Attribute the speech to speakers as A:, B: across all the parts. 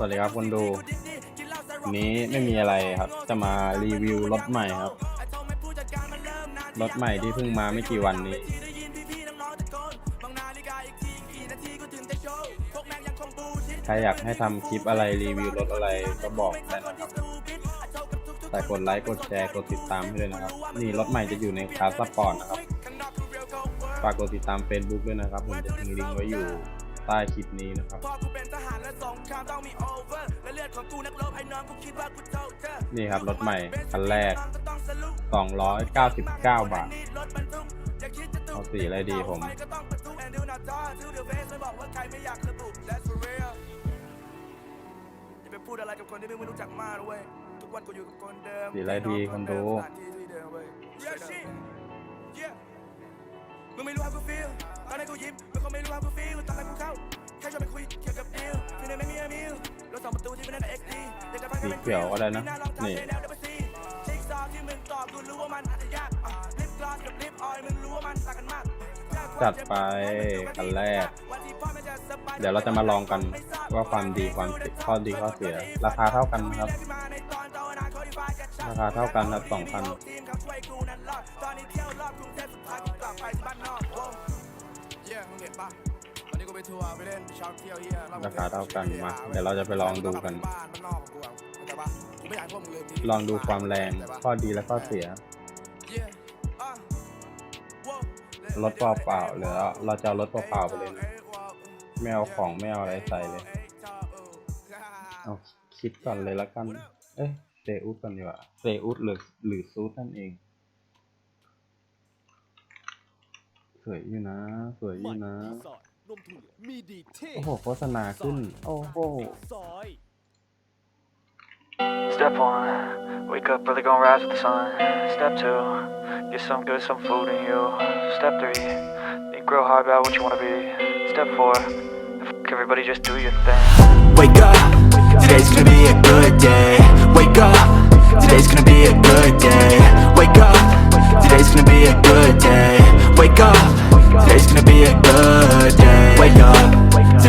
A: วัสดีครับคนดูวันนี้ไม่มีอะไรครับ จะมารีวิวรถใหม่ครับ รถใหม่ที่เพิ่งมาไม่กี่วันนี้ ใครอยากให้ทำคลิปอะไรรีวิวรถอะไรก็บอกได้นะครับ แต่กดไลค์กดแชร์กดติดตามให้ด้วยนะครับ นี่รถใหม่จะอยู่ในคลาสสปอร์ตนะครับ ฝากกดติดตาม Facebook ด้วยนะครับ ผมจะทิ้งลิงก์ไว้อยู่ใต้คลิปนี้นะครับ
B: และสงครต้องมีโอเวอร์และเลือดของกู
A: นั
B: กรบไอ้น้องกู
A: คิ
B: ดว่ากูเท่าเธอ
A: นี่ครับรถใหม่คันแรก 299 บาท เอาสีอะไรดีผม
B: พูดอะไรกับคนที่ไม่รู้จักมากเว้ยทุกวันกูอยู่กับคนเดิม
A: สีอะไรดีคนดู
B: มึงไม่รู้ว่ากูฟีลตอนนั้กูยิ้มมึงก็ไม่รู้ว่ากูฟีลตอนนั้นกูเข้า แค่ชวนไปคุยเกี่ยวกับดีลที่ในไม่มีมิลรถสองประตูที่ไม่ได้เอ็กดีอยากจะฟังให้
A: สี
B: มัน
A: เขียวก็ได้นะนี่
B: จิ๊กซอว์ที่มึงตอบกูรู้ว่ามันอาจจะยากอะลิปกลอสกับลิปออยล์มึงรู้ว่ามันต่างกันมาก
A: จัดไปคันแรก เดี๋ยวเราจะมาลองกันว่าความดีความข้อดีข้อเสีย ราคาเท่ากันนะครับ ราคาเท่ากันครับสองพันรา คาเท่ากันมาเดี๋ยวเราจะไปลองดูกัน ลองดูความแรงข้อดีและข้อเสียรถเปล่าๆหรือเราจะเอารถเปล่าๆไปเลยนะไม่เอาของไม่เอาอะไรใส่เลยเอาคิดก่อนเลยละกัน เอ๊ะเซอุสก่อนดีกว่าเซอุสหรือหรือซูสนั่นเอง สวยอยู่นะ สวยอยู่นะ
C: สอด นมถั่วเหลืองมีดีเท่
A: โอ้โหโฆษณาขึ้น โอ้โห
C: ซอย
D: Step one, wake up early, gonna rise with the sun. Step two, get some good, some food in you. Step three, think real hard about what you wanna be. Step four, f- everybody just do your thing.
E: Wake up, today's gonna be a good day. Wake up, today's gonna be a good day. Wake up, today's gonna be a good day. Wake up, today's gonna be a good day. Wake up,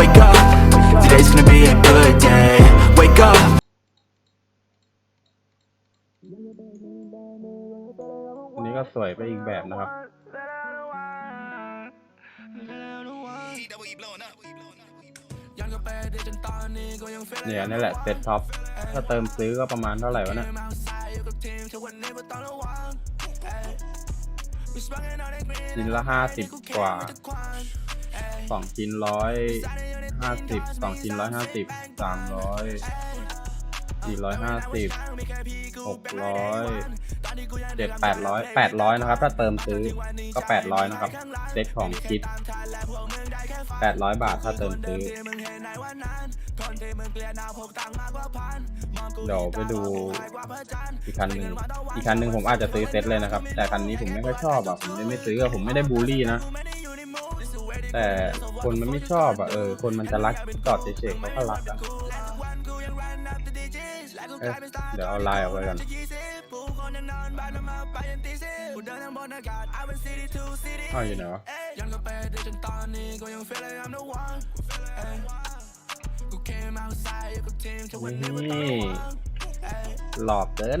E: Wake up, today's gonna be a good day Wake up
A: นี่ก็สวยไปอีกแบบนะครับ
B: เนี่
A: ยนี่แหละเซ็ตท็อป ถ้าเติมซื้อก็ประมาณเท่าไหร่วะเนี่ยชิ้นละห้าสิบกว่า สองชิ้นร้อยห้าสิบสองชิ้นร้อยห้าสิบสามร้อยสี่ร้อยห้าสิบหกร้อยเจ็ดแปดร้อยแปดร้อยนะครับ ถ้าเติมซื้อก็แปดร้อยนะครับเซตของคิดแปดร้อยบาทถ้าเติมซื้อเดี๋ยวไปดูอีกคันหนึ่งอีกคันหนึ่งผมอาจจะซื้อเซ็ตเลยนะครับ แต่คันนี้ผมไม่ค่อยชอบอะผมเลยไม่ซื้ออะผมไม่ได้บูลลี่นะ แต่คนมันไม่ชอบอะเออคนมันจะรักจอดเฉยๆเขาก็รักอะเอ้ยเดี๋ยวเอาไลน์ออกไปกันเอาอยู่ไหนวะนี่หลอกเกิน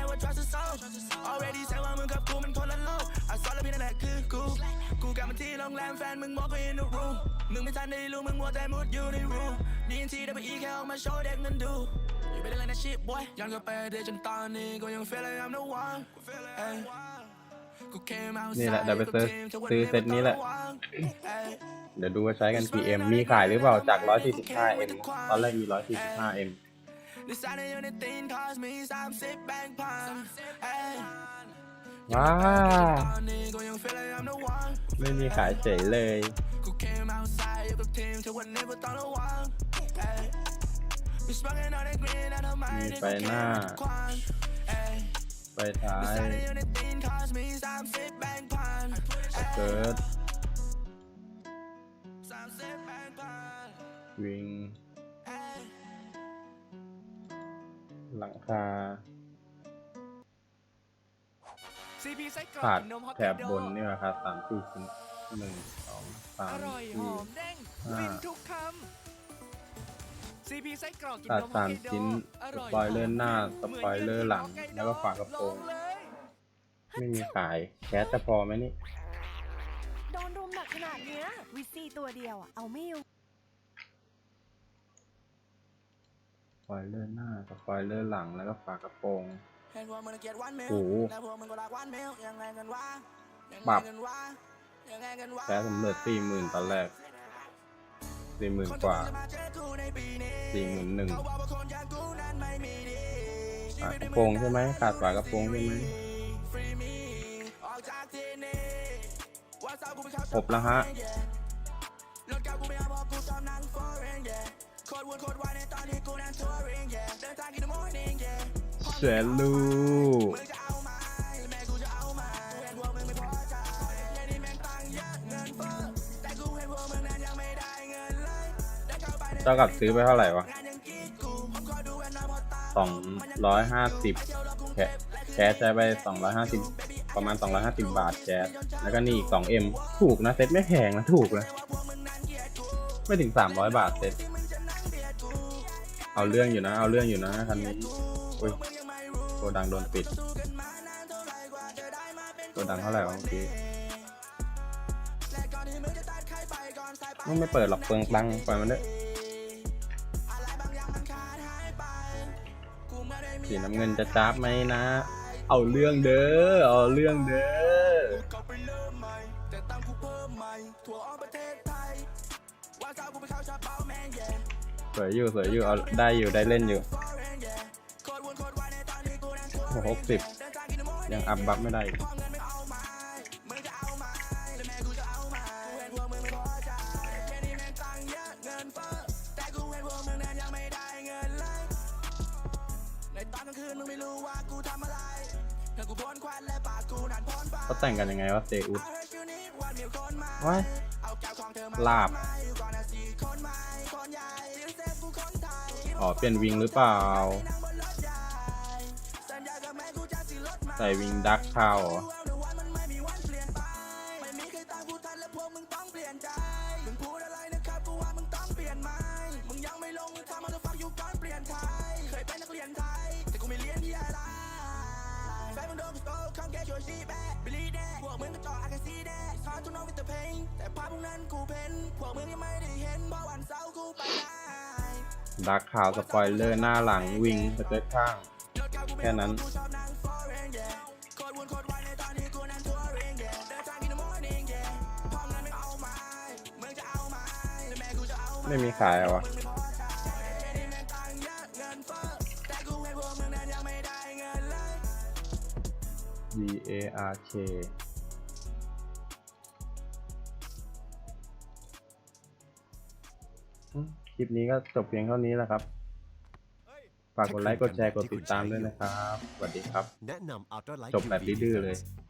A: เนี้ย
B: มึงไม่ทันได้รู้มึงมัวแต่มุดอยู่ในรูดีนทีได้ไปอีแค่ออกมาโชว์เด็กมันดู อยู่ไปได้เลยนะชิปบอยย้อนกลับไปเดจนตอนนี้ก็ยัง feel like I'm the one เอ้ยกู came outside
A: นี่แหละเดี๋ยวไปซื้อซื้อเซตนี้แหละ เดี๋ยวดูว่าใช้กันกี่เอ็มมีขายหรือเปล่าจาก 145M ตอนแรกมี 145M ว้า ไม่มีขายเฉยเลย มีไฟหน้า ไฟท้ายสเกิร์ตวิง หลังคา
C: CP ไส้กรอก
A: ขาด
C: กินนมฮอก
A: แถบบนนี่ราคาสามสี่ชิ้นหนึ่งสองสา
C: อ
A: ม
C: ร่อยห
A: สี่
C: อมเด้ง
A: ห้า
C: ฟินทุกคำ CP ไส้กรอกกิน
A: ขาด
C: นมฮอก
A: สาม
C: ไกโด
A: ชิ้น
C: อ
A: ส
C: ร่อย
A: ปอยเลอร์หน้า
C: ม
A: สปอยเลอร์หลัง แล้วก็ฝากระโปรง
C: ลเลย
A: ไม่มีขายแคสจะพอไหมนี่
F: โดนรุมหนักขนาดเนี้ย วิซีตัวเดียวอะ เอาไม่อยู่
A: สปอยเลอร์หน้าสปอยเลอร์หลังแล้วก็ฝากระโปรง
B: เห็นพวกมึงเกลียดวันเมล
A: โอ้โห
B: และพวกมึงก็รักวันเมลยังไงกันวะยัง
A: ปรั
B: ไง
A: บ
B: กันวะยังไงกันวะ
A: แคสสำเร็จสี่หมื่นตอนแรกสี่หมื่นกว่าสี่หมื่นหนึ่งฝากระโปรงใช่ไหมขาดฝากระโปรงใช่ไหมครบแล้วฮะ เสร็จลูกเจ้ากับซื้อไปเท่าไหร่วะสองร้อยห้าสิบแคแคสใช้ไปสองร้อยห้าสิบประมาณสองร้อยห้าสิบบาทแคสแล้วก็นี่อีกสองเอ็มถูกนะเซ็ตไม่แพงนะถูกนะไม่ถึงสามร้อยบาทเซ็ตเอาเรื่องอยู่นะ เอาเรื่องอยู่นะคันนี้อุ้ย กดังโดนปิดกดังเท่าไหร่วะเมื่อกี้มันไม่เปิดหรอกเปลืองตังปล่อยมันเถอะสีน้ำเงินจะจ้าบไหมนะ เอาเรื่องเด้อ เอาเรื่องเด้อสวยอยู่สวยอยู่เอาได้อยู่ได้เล่นอยู่ หกสิบยังอัพบัฟไม่ได้เขาแต่งกันยังไงวะเซอุสว้ายลาบอ๋อเปลี่ยนวิงหรือเปล่า ส่วิงดักเข้า
B: ดัก
A: ขาวสปอยเลอร์หน้าหลังวิงสเต็ปข้าง แค่นั้น ไม่มีขายเหรอวะ D A R K อืมคลิปนี้ก็จบเพียงเท่านี้แล้วครับ ฝากกดไลค์ กดแชร์ กดติดตามด้วยนะครับ สวัสดีครับ
C: แนะนำ Ultra Light
A: จบแบบ
C: UV
A: ดื้อๆเลย
C: Defense